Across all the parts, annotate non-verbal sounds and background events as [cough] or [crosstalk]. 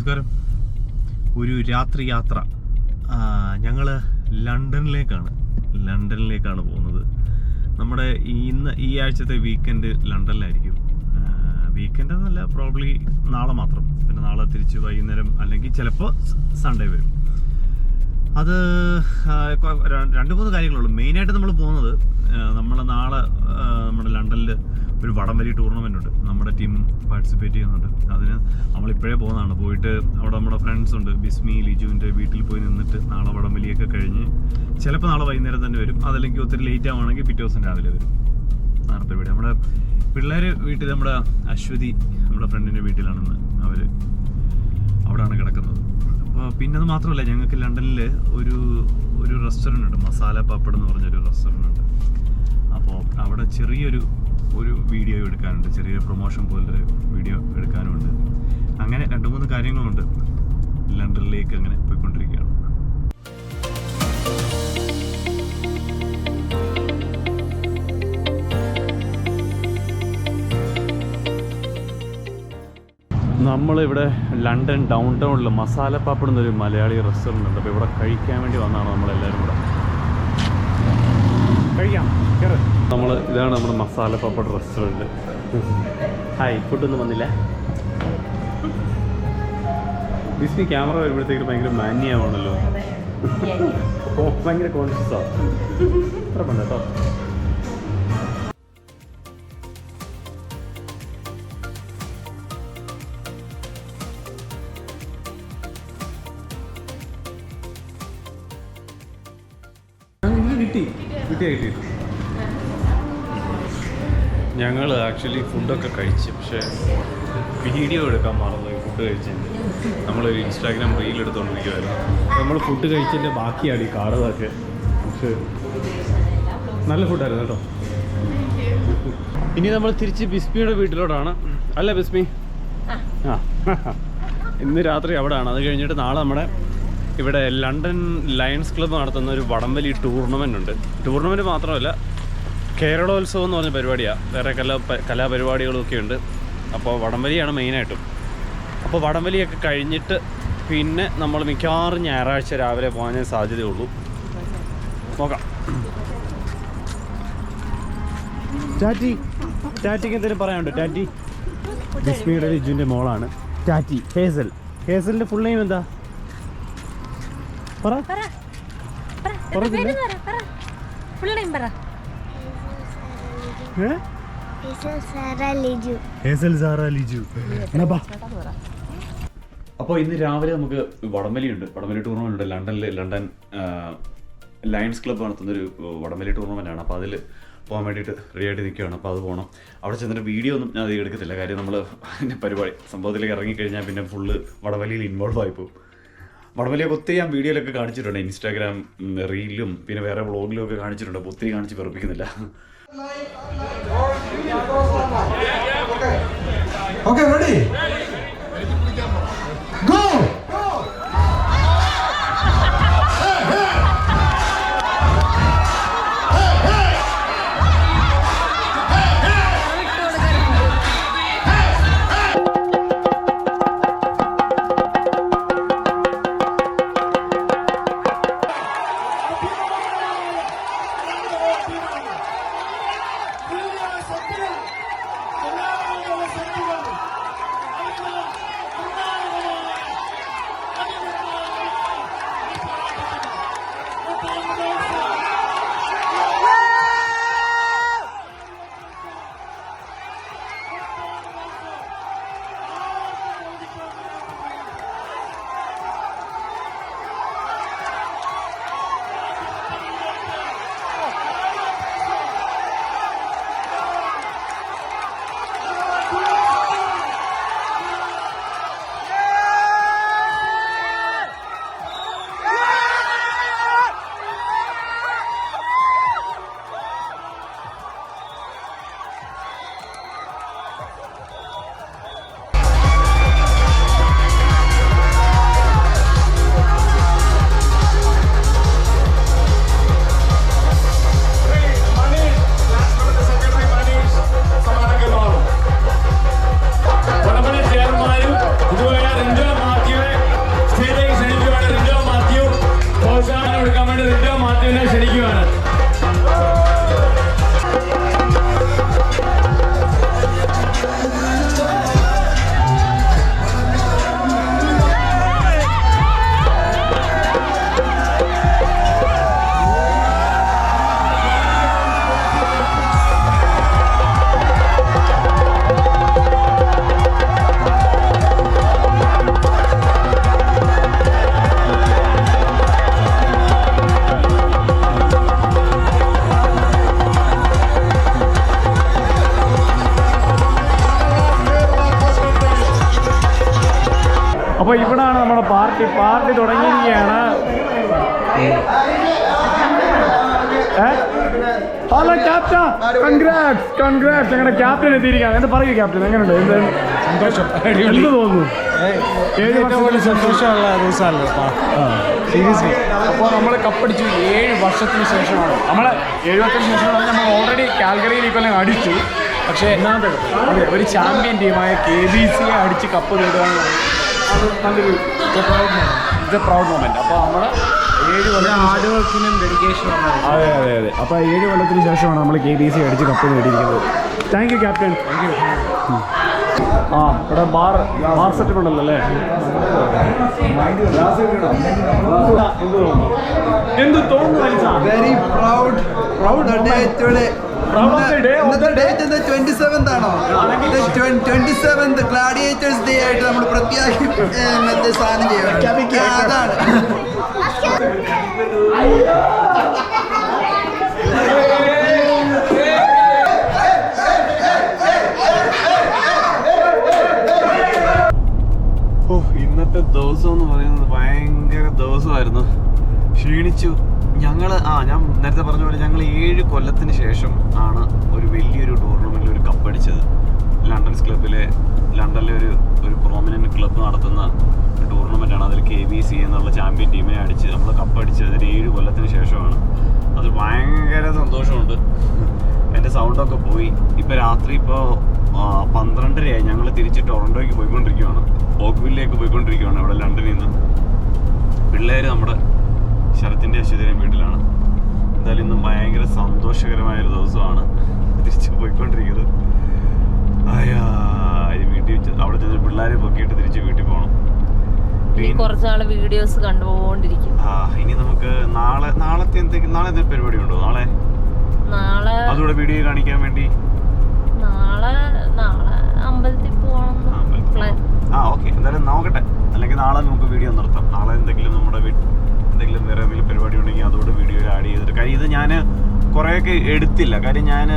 നമസ്കാരം. ഒരു രാത്രി യാത്ര. ഞങ്ങൾ ലണ്ടനിലേക്കാണ്. ലണ്ടനിലേക്കാണ് പോകുന്നത്. നമ്മുടെ ഇന്ന് ഈ ആഴ്ചത്തെ വീക്കെൻഡ് ലണ്ടനിലായിരിക്കും. വീക്കെൻഡ് എന്നല്ല പ്രോബ്ലി നാളെ മാത്രം. പിന്നെ നാളെ തിരിച്ച് വൈകുന്നേരം അല്ലെങ്കിൽ ചിലപ്പോൾ സൺഡേ വരും. അത് രണ്ട് മൂന്ന് കാര്യങ്ങളുള്ളൂ. മെയിനായിട്ട് നമ്മൾ പോകുന്നത് നമ്മൾ നാളെ ഒരു വടംവലി ടൂർണമെന്റ് ഉണ്ട്. നമ്മുടെ ടീം പാർട്ടിസിപ്പേറ്റ് ചെയ്യുന്നുണ്ട്. അതിന് നമ്മളിപ്പോഴേ പോകുന്നതാണ്. പോയിട്ട് അവിടെ നമ്മുടെ ഫ്രണ്ട്സ് ഉണ്ട്. ബിസ്മി ലിജുവിന്റെ വീട്ടിൽ പോയി നിന്നിട്ട് നാളെ വടംവലിയൊക്കെ കഴിഞ്ഞ് ചിലപ്പോൾ നാളെ വൈകുന്നേരം തന്നെ വരും. അതല്ലെങ്കിൽ ഒത്തിരി ലേറ്റ് ആവുകയാണെങ്കിൽ പിറ്റേ ദിവസം രാവിലെ വരും. അതാണ് പരിപാടി നമ്മുടെ പിള്ളേർ വീട്ടിൽ നമ്മുടെ അശ്വതി നമ്മുടെ ഫ്രണ്ടിന്റെ വീട്ടിലാണെന്ന് അവർ അവിടെയാണ് കിടക്കുന്നത്. അപ്പോൾ പിന്നെ അത് മാത്രമല്ല ഞങ്ങൾക്ക് ലണ്ടനിൽ ഒരു ഒരു റെസ്റ്റോറന്റ് ഉണ്ട്. മസാല പാപ്പട് എന്ന് പറഞ്ഞൊരു റെസ്റ്റോറന്റ് ഉണ്ട്. അപ്പോൾ അവിടെ ചെറിയൊരു ഒരു വീഡിയോ എടുക്കാനുണ്ട്. ചെറിയൊരു പ്രൊമോഷൻ പോലൊരു വീഡിയോ എടുക്കാനുമുണ്ട് അങ്ങനെ രണ്ട് മൂന്ന് കാര്യങ്ങളുണ്ട്. ലണ്ടനിലേക്ക് അങ്ങനെ പോയിക്കൊണ്ടിരിക്കുകയാണ്. നമ്മളിവിടെ ലണ്ടൻ ഡൗൺ ടൗണിൽ മസാല പാപ്പിടുന്ന എന്നൊരു മലയാളി റെസ്റ്റോറന്റ് ഉണ്ട്. അപ്പോൾ ഇവിടെ കഴിക്കാൻ വേണ്ടി വന്നതാണ് നമ്മളെല്ലാവരും കൂടെ. കഴിക്കാം. നമ്മൾ ഇതാണ് നമ്മുടെ മസാല പപ്പട റെസ്റ്റോറന്റ്. ഹായ് ഫുഡൊന്നും വന്നില്ല. ഡിസ്നി ക്യാമറ വരുമ്പോഴത്തേക്ക് ഭയങ്കര മാന്യമാണല്ലോ ഭയങ്കര കോൺഷ്യസാണ് അത്ര പണ്ട് കേട്ടോ. കിട്ടി. കിട്ടിയാ കിട്ടി ഞങ്ങൾ ആക്ച്വലി ഫുഡൊക്കെ കഴിച്ച് പക്ഷേ വീഡിയോ എടുക്കാൻ മറന്നു ഫുഡ് കഴിച്ചതിന്റെ നമ്മളൊരു ഇൻസ്റ്റാഗ്രാം റീൽ എടുത്തുകൊണ്ടിരിക്കുമായിരുന്നു നമ്മൾ ഫുഡ് കഴിച്ചതിന്റെ ബാക്കിയാണ് ഈ കാറുകളൊക്കെ. പക്ഷേ നല്ല ഫുഡായിരുന്നു കേട്ടോ. ഇനി നമ്മൾ തിരിച്ച് ബിസ്മിയുടെ വീട്ടിലോട്ടാണ്. അല്ല ബിസ്മി? ആ. ഇന്ന് രാത്രി അവിടെയാണ്. അത് കഴിഞ്ഞിട്ട് നാളെ നമ്മുടെ ഇവിടെ ലണ്ടൻ ലയൺസ് ക്ലബ്ബ് നടത്തുന്ന ഒരു വടംവലി ടൂർണമെന്റ് ഉണ്ട്. ടൂർണമെന്റ് മാത്രമല്ല കേരളോത്സവം എന്ന് പറഞ്ഞ പരിപാടിയാണ് വേറെ കലാ കലാപരിപാടികളൊക്കെ ഉണ്ട്. അപ്പോൾ വടംവലിയാണ് മെയിനായിട്ടും അപ്പോൾ വടംവലിയൊക്കെ കഴിഞ്ഞിട്ട് പിന്നെ നമ്മൾ മിക്കവാറും ഞായറാഴ്ച രാവിലെ പോകാനേ സാധ്യതയുള്ളൂ. നോക്കാം. ടാറ്റി ടാറ്റിക്ക് എന്തെങ്കിലും പറയാനുണ്ടോ? ടാറ്റി? ബിസ്മിയുടെ ലിജുവിന്റെ മോളാണ്. ടാറ്റി ഹേസൽ. ഹേസലിന്റെ ഫുൾ നെയിം എന്താ? പറ. പറ. അപ്പോൾ ഇന്ന് രാവിലെ നമുക്ക് വടംവലി ഉണ്ട്. വടംവലി ടൂർണമെന്റ് ഉണ്ട്. ലണ്ടനിൽ ലണ്ടൻ ലയൺസ് ക്ലബ്ബ് നടത്തുന്ന ഒരു വടംവലി ടൂർണമെന്റ് ആണ്. അപ്പോൾ അതിൽ പോകാൻ വേണ്ടിയിട്ട് റെഡി ആയിട്ട് നിൽക്കുകയാണ്. അപ്പോൾ അത് പോകണം അവിടെ ചെന്നിട്ട് വീഡിയോ ഒന്നും ഞാൻ അധികം എടുക്കത്തില്ല. കാര്യം നമ്മൾ അതിന്റെ പരിപാടി സംഭവത്തിലേക്ക് ഇറങ്ങിക്കഴിഞ്ഞാൽ പിന്നെ ഫുള്ള് വടവലിയിൽ ഇൻവോൾവ് ആയി പോകും വടംവലിയൊക്കെ ഒത്തിരി ഞാൻ വീഡിയോയിലൊക്കെ കാണിച്ചിട്ടുണ്ട്. ഇൻസ്റ്റാഗ്രാം റീലും പിന്നെ വേറെ വ്ളോഗിലും ഒക്കെ കാണിച്ചിട്ടുണ്ട്. അപ്പോൾ ഒത്തിരി കാണിച്ച് വെറുപ്പിക്കുന്നില്ല. Okay, ready? പാർട്ടി പാർട്ടി തുടങ്ങിയിരിക്കുകയാണ്. Hello captain. കൺഗ്രാറ്റ്സ് കൺഗ്രാറ്റ്സ് ഞങ്ങളുടെ ക്യാപ്റ്റൻ എത്തിയിരിക്കുകയാണ്? എന്ത് പറയൂ ക്യാപ്റ്റൻ? എങ്ങനെയുണ്ട്? എന്ത്? സന്തോഷം. എന്ത് തോന്നുന്നു? സന്തോഷമുള്ള ദിവസമല്ലോ സീരിയസ്ലി അപ്പോൾ നമ്മൾ കപ്പടിച്ചു ഏഴ് വർഷത്തിന് ശേഷമാണ്. നമ്മൾ ഏഴ് വർഷത്തിന് ശേഷമാണ് നമ്മൾ ഓൾറെഡി കാൽഗറിയിൽ ഈ കൊല്ലം അടിച്ചു. പക്ഷേ അതെ ഒരു ചാമ്പ്യൻ ടീമായ കെ ബി സിയെ അടിച്ച് കപ്പ് നേടുക അത് നല്ലൊരു ഇത് പ്രൗഡ് മൊമെന്റ് അപ്പോൾ നമ്മൾ ഏഴ് കൊല്ലം ഹാർഡ് വർക്കിനും ഡെഡിക്കേഷനും അതെ. അതെ അതെ അപ്പോൾ ഏഴ് കൊല്ലത്തിന് ശേഷമാണ് നമ്മൾ കെ ബി സി അടിച്ച് കപ്പ് നേടിയിരിക്കുന്നത്. Thank you captain thank you ആ ഇവിടെ ബാർ ബാർ സെറ്റപ്പ് ഉണ്ടല്ലോ അല്ലേ? എന്ത് തോന്നുന്നു? വെരി പ്രൗഡ് പ്രൗഡ് the ഇന്നത്തെ ഡേറ്റ് എന്താ? ട്വന്റി സെവൻത് ആണോ? ട്വന്റി സെവൻത് ഗ്ലാഡിയേറ്റേഴ്സ് ഡേ ആയിട്ട് നമ്മൾ പ്രത്യേകം മറ്റേ സാധനം ചെയ്യണം ആ, അതാണ്. ഓ ഇന്നത്തെ ദിവസം എന്ന് പറയുന്നത് ഭയങ്കര ദിവസമായിരുന്നു. ക്ഷീണിച്ചു. ഞങ്ങൾ ആ ഞാൻ നേരത്തെ പറഞ്ഞ പോലെ ഞങ്ങൾ ഏഴ് കൊല്ലത്തിന് ശേഷം ആണ് ഒരു വലിയൊരു ടൂർണമെന്റിൽ ഒരു കപ്പ് അടിച്ചത്. ലണ്ടൻസ് ക്ലബിലെ ലണ്ടനിലെ ഒരു ഒരു പ്രോമിനന്റ് ക്ലബ്ബ് നടത്തുന്ന ടൂർണമെന്റ് ആണ്. അതിൽ കെ ബി സി എന്നുള്ള ചാമ്പ്യൻ ടീമിനെ അടിച്ച് നമ്മൾ കപ്പ് അടിച്ചത് അതിന് ഏഴ് കൊല്ലത്തിന് ശേഷമാണ്. അത് ഭയങ്കര സന്തോഷമുണ്ട്. എന്റെ സൗണ്ടൊക്കെ പോയി. ഇപ്പോൾ രാത്രി ഇപ്പോൾ പന്ത്രണ്ടരയായി. ഞങ്ങൾ തിരിച്ച് ടൊറന്റോയ്ക്ക് പോയിക്കൊണ്ടിരിക്കുകയാണ് ഓക്വില്ലേക്ക് പോയിക്കൊണ്ടിരിക്കുകയാണ് അവിടെ ലണ്ടനിൽ നിന്ന്. പിള്ളേർ നമ്മുടെ ശരത്തിന്റെ അശ്വതിയുടെയും വീട്ടിലാണ്. എന്തായാലും ഇന്ന് ഭയങ്കര സന്തോഷകരമായ ഒരു ദിവസമാണ്. തിരിച്ച് പോയിക്കൊണ്ടിരിക്കുന്നത്. അയ്യാ വീട്ടിൽ വെച്ച് അവിടെ ചെന്ന് പിള്ളേരെ പൊക്കിയിട്ട് തിരിച്ച് വീട്ടിൽ പോകണം കുറച്ചാൾ വീഡിയോസ് കണ്ടുപോകൊണ്ടിരിക്കും. ആ ഇനി നമുക്ക് നാളെ നാളത്തെ എന്തെങ്കിലും നാളെ എന്തെങ്കിലും പരിപാടി ഉണ്ടോ നാളെ? നാളെ അതുകൂടെ വീഡിയോ കാണിക്കാൻ വേണ്ടി? നാളെ നാളെ അമ്പലത്തിൽ പോകണം ആ ഓക്കെ. എന്തായാലും നോക്കട്ടെ. അല്ലെങ്കിൽ നാളെ നമുക്ക് വീഡിയോ നിർത്താം. നാളെ എന്തെങ്കിലും നമ്മുടെ എന്തെങ്കിലും വേറെ എന്തെങ്കിലും പരിപാടി ഉണ്ടെങ്കിൽ അതോട് വീഡിയോയിൽ ആഡ് ചെയ്തിട്ട്. കാര്യം ഇത് ഞാൻ കുറേയൊക്കെ എടുത്തില്ല. കാര്യം ഞാൻ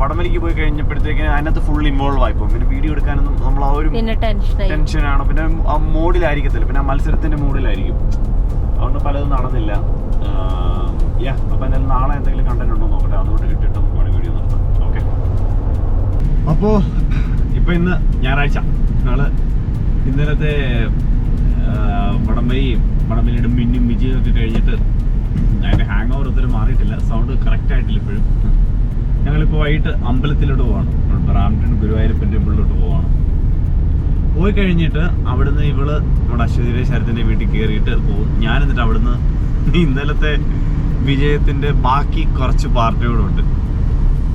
വടമലിക്ക് പോയി കഴിഞ്ഞപ്പോഴത്തേക്ക് അതിനകത്ത് ഫുൾ ഇൻവോൾവ് ആയിപ്പോൾ പിന്നെ വീഡിയോ എടുക്കാനൊന്നും നമ്മൾ ആ ഒരു ടെൻഷനാണ് പിന്നെ ആ മോഡിലായിരിക്കത്തില്ല. പിന്നെ ആ മത്സരത്തിന്റെ മൂഡിലായിരിക്കും. അതുകൊണ്ട് പലതും നടന്നില്ല. യാ അപ്പം എന്തായാലും നാളെ എന്തെങ്കിലും കണ്ടന്റ് ഉണ്ടോ നോക്കട്ടെ. അതുകൊണ്ട് ഇട്ടിട്ട് നമുക്ക് വേണമെങ്കിൽ വീഡിയോ നടത്താം ഓക്കെ അപ്പോൾ ഇപ്പോൾ ഇന്ന് ഞായറാഴ്ച. ഞങ്ങൾ ഇന്നലത്തെ വടംവലിയും വടംവലിയുടെ മിന്നും വിജയം ഒക്കെ കഴിഞ്ഞിട്ട് അതിന്റെ ഹാങ് ഓവർ ഒത്തിരി മാറിയിട്ടില്ല. സൗണ്ട് കറക്റ്റ് ആയിട്ടില്ല ഇപ്പോഴും. ഞങ്ങളിപ്പോൾ വൈകിട്ട് അമ്പലത്തിലോട്ട് പോവാണ്. ബ്രാംപ്ടൺ ഗുരുവായൂരപ്പൻ ടെമ്പിളിലോട്ട് പോവാണ്. പോയി കഴിഞ്ഞിട്ട് അവിടുന്ന് ഇവൾ നമ്മുടെ അശ്വതിയുടെ ശരത്തിന്റെ വീട്ടിൽ കയറിയിട്ട് പോകും. ഞാൻ എന്നിട്ട് അവിടുന്ന് ഇന്നലത്തെ വിജയത്തിന്റെ ബാക്കി കുറച്ച് പാർട്ടികളുണ്ട്.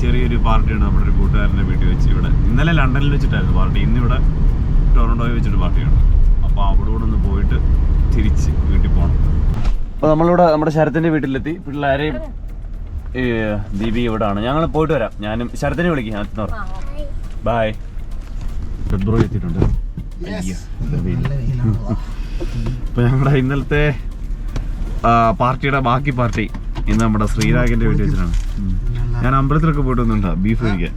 ചെറിയൊരു പാർട്ടിയുണ്ട് നമ്മുടെ ഒരു കൂട്ടുകാരന്റെ വീട്ടിൽ വെച്ച് ഇവിടെ. ഇന്നലെ ലണ്ടനിൽ വെച്ചിട്ടായിരുന്നു പാർട്ടി. ഇന്നിവിടെ ടൊറൻഡോയിൽ വെച്ചിട്ട് പാർട്ടിയുണ്ട്. അപ്പോൾ അവിടെ കൂടെ ഒന്ന് പോയിട്ട് തിരിച്ച് വീട്ടിൽ പോകണം അപ്പോൾ നമ്മളിവിടെ നമ്മുടെ ശരത്തിന്റെ വീട്ടിലെത്തി. പിള്ളേരെയും ദീപി ഇവിടെ ആണ് ഞങ്ങൾ പോയിട്ട് വരാം. ഞാനും ശരത്തിനെ വിളിക്കാം. അത്നോർ ബായ് ഫെബ്രുവരി എത്തിയിട്ടുണ്ട്. ഇപ്പൊ ഞങ്ങളുടെ ഇന്നലത്തെ ആ, പാർട്ടിയുടെ ബാക്കി പാർട്ടി ഇന്ന് നമ്മുടെ ശ്രീരാഗിന്റെ വീട്ടിൽ വെച്ചിട്ടാണ്. ഞാൻ അമ്പലത്തിലൊക്കെ പോയിട്ട് വന്നിട്ടാ ബീഫ് കഴിക്കാൻ.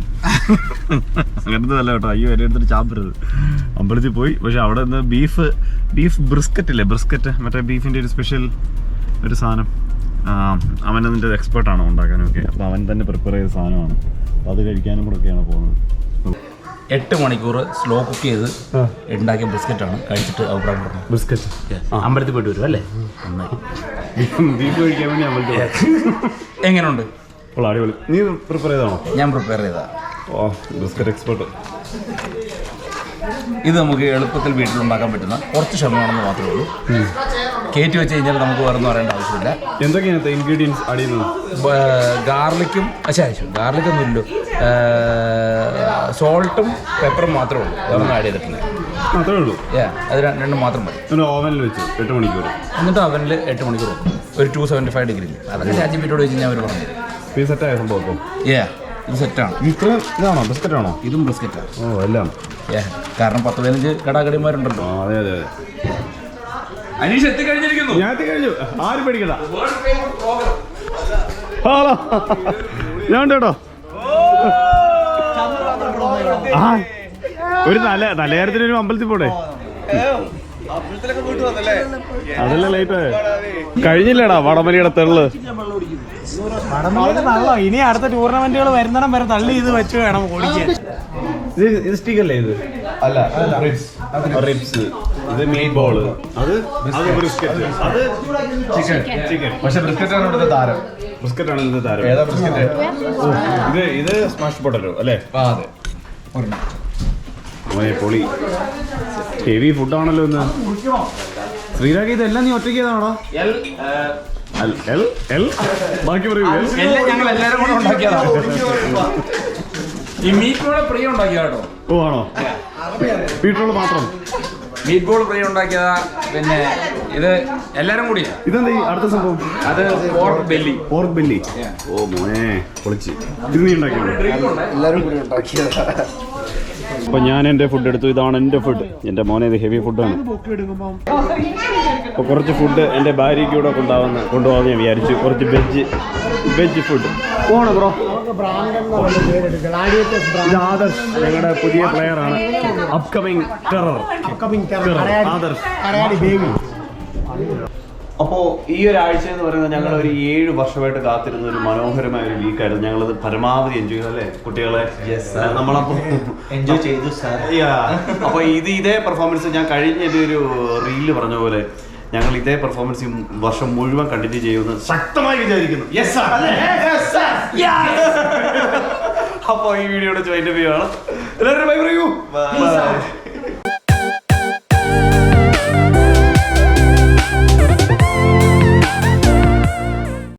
അങ്ങനത്തെ അല്ല കേട്ടോ. അയ്യോ എന്റെ അടുത്തൊരു ചാപ്പരുത് അമ്പലത്തിൽ പോയി പക്ഷെ അവിടെ നിന്ന് ബീഫ് ബീഫ് ബ്രിസ്ക്കറ്റ് അല്ലേ ബ്രിസ്ക്കറ്റ് മറ്റേ ബീഫിന്റെ ഒരു സ്പെഷ്യൽ ഒരു സാധനം. അവൻ അതിന്റെ എക്സ്പേർട്ടാണ് ഉണ്ടാക്കാനൊക്കെ. അപ്പോൾ അവൻ തന്നെ പ്രിപ്പയർ ചെയ്ത സാധനമാണ്. അപ്പോൾ അത് കഴിക്കാനും കൂടെ ഒക്കെയാണ് പോകുന്നത്. എട്ട് മണിക്കൂർ സ്ലോ കുക്ക് ചെയ്ത് ഉണ്ടാക്കിയ ആണ്. കഴിച്ചിട്ട് അഭിപ്രായം പറഞ്ഞു? ബിസ്ക്കറ്റ് അമ്പലത്തിൽ പോയിട്ട് വരും അല്ലേ? [laughs] നന്നായി. എങ്ങനെയുണ്ട് അപ്പോൾ അടിപൊളി. നീ പ്രിപ്പയർ ചെയ്താണോ ഞാൻ പ്രിപ്പയർ ചെയ്താ. ഓ ബിസ്ക്കറ്റ് എക്സ്പേർട്ട് ഇത് നമുക്ക് എളുപ്പത്തിൽ വീട്ടിലുണ്ടാക്കാൻ പറ്റുന്ന കുറച്ച് ക്ഷമമാണെന്ന് മാത്രമേ ഉള്ളൂ. കയറ്റി വെച്ച് കഴിഞ്ഞാൽ നമുക്ക് വേറെ ഒന്നും അറിയേണ്ട ആവശ്യമില്ല. എന്തൊക്കെയാണ് ഇൻഗ്രീഡിയൻസ് ആഡ് ചെയ്യുന്നത്? ഗാർലിക്കും അച്ഛാ ഗാർലിക്കൊന്നും ഇല്ലല്ലോ. സോൾട്ടും പെപ്പറും മാത്രമേ ഉള്ളൂ. അതൊന്നും ആഡ് ചെയ്തിട്ടില്ല. മാത്രമേ ഉള്ളൂ. ഏ അത് രണ്ടും മാത്രം മതി. ഓവനിൽ വെച്ച് എട്ട് മണിക്കൂർ എന്നിട്ട് ഓവനിൽ എട്ട് മണിക്കൂർ ഒരു ടു സെവന്റി ഫൈവ് ഡിഗ്രിയിൽ അതൊക്കെ ചാച്ചി വീട്ടോട് വെച്ച് ഞാൻ അവർ പറഞ്ഞു ഈ സെറ്റായ സംഭവം അപ്പോൾ ഏ ഇത് സെറ്റാണ്. ഇത്ര ഇതാണോ? ബിസ്ക്കറ്റ് ആണോ? ഇതും ബിസ്ക്കറ്റാണ് ഓ എല്ലാം. ഏ കാരണം പത്ത് പതിനഞ്ച് കടാകടിമാരുണ്ടല്ലോ. ആ അതെ അതെ അതെ. അനീഷ് എത്തിക്കഴിഞ്ഞിരിക്കുന്നു. ഞാൻ എത്തി കഴിഞ്ഞു ആരും പേടിക്കണ്ട. ഹലോ ഞാൻ ഉണ്ട് കേട്ടോ. ആ ഒരു നല്ല നല്ല കാര്യത്തിന് ഒരു അമ്പലത്തിൽ പോടെ. അതല്ലേ ലൈറ്റ് കഴിഞ്ഞില്ലടാ വടമലിയുടെ തെള്ള്. ഇനി അടുത്ത ടൂർണമെന്റുകൾ വരുന്നിടം വരെ തള്ളി ഇത് വെച്ച് വേണം ഓടിക്കാൻ. ഇത് ഇത് സ്റ്റിക്കല്ലേ ഇത്? അല്ല റിപ്സ് റിപ്സ് ഇത് ബോൾ അത് അത് അത് ചിക്കൻ ചിക്കൻ പക്ഷെ ബ്രിസ്ക്കറ്റാണ് ഇവിടുത്തെ താരം. ബ്രിസ്ക്കറ്റ് ആണ് ഇതിന്റെ താരം. ഏതാ ഇത് ഇത് സ്മാഷ് പൊട്ടലോ അല്ലേ? ആ അതെ. ഒരെണ്ണം പൊളി. ഹെവി ഫുഡാണല്ലോ ഇന്ന്. ശ്രീരാഗ് ഇതെല്ലാം നീ ഒറ്റയ്ക്ക് ചെയ്താണോ എൽ ബാക്കി പറയൂ. എല്ലാം ഞങ്ങൾ എല്ലാവരും കൂടെ ഉണ്ടാക്കിയതാണ് ഈ മീറ്റ് ബോൾ പ്രിയ ഉണ്ടാക്കിയതാ ഓ ആണോ? വീട്ടിലുള്ള മാത്രം. മീറ്റ് ബോൾ പ്രിയ ഉണ്ടാക്കിയതാ. പിന്നെ ഇത് എല്ലാരും കൂടിയാ ഇതെന്താ ഈ അടുത്ത സംഭവം? അത് പോർക്ക് ബെല്ലി പോർക്ക് ബെല്ലി ഓ മോനെ പൊളിച്ച്. ഇത് നീ ഉണ്ടാക്കിയോ? എല്ലാരും കൂടി ഉണ്ടാക്കിയതാ. അപ്പൊ ഞാൻ എന്റെ ഫുഡ് എടുത്തു. ഇതാണ് എന്റെ ഫുഡ് എന്റെ മോനെ ഇത് ഹെവി ഫുഡാണ് അപ്പോൾ കുറച്ച് ഫുഡ് എന്റെ ഭാര്യയ്ക്ക് കൂടെ കൊണ്ടുപോകുന്ന കൊണ്ടുപോകാൻ ഞാൻ വിചാരിച്ചു. കുറച്ച് വെജ് വെജ് ഫുഡ് പോണോ ബ്രോ ഇത് ആദർശ് ഞങ്ങളുടെ പുതിയ പ്ലെയർ ആണ്. Upcoming terror Adarsh. അപ്പോൾ ഈ ഒരു ആഴ്ച എന്ന് പറയുന്നത് ഞങ്ങൾ ഒരു ഏഴ് വർഷമായിട്ട് കാത്തിരുന്ന ഒരു മനോഹരമായ ഒരു വീക്കായിരുന്നു ഞങ്ങളത് പരമാവധി എൻജോയ് ചെയ്തു അല്ലേ കുട്ടികളെ? അപ്പൊ എൻജോയ് ചെയ്തു അപ്പോൾ ഇത് ഇതേ പെർഫോമൻസ് ഞാൻ കഴിഞ്ഞ ഒരു റീൽ പറഞ്ഞ പോലെ ഞങ്ങൾ ഇതേ പെർഫോമൻസ് ഈ വർഷം മുഴുവൻ കണ്ടിന്യൂ ചെയ്യുമെന്ന് ശക്തമായി വിചാരിക്കുന്നു. യെസ് അപ്പോൾ ഈ വീഡിയോയുടെ ജോയിന്റ് വ്യൂ ആണ്. എല്ലാവരും ബൈ പറയൂ.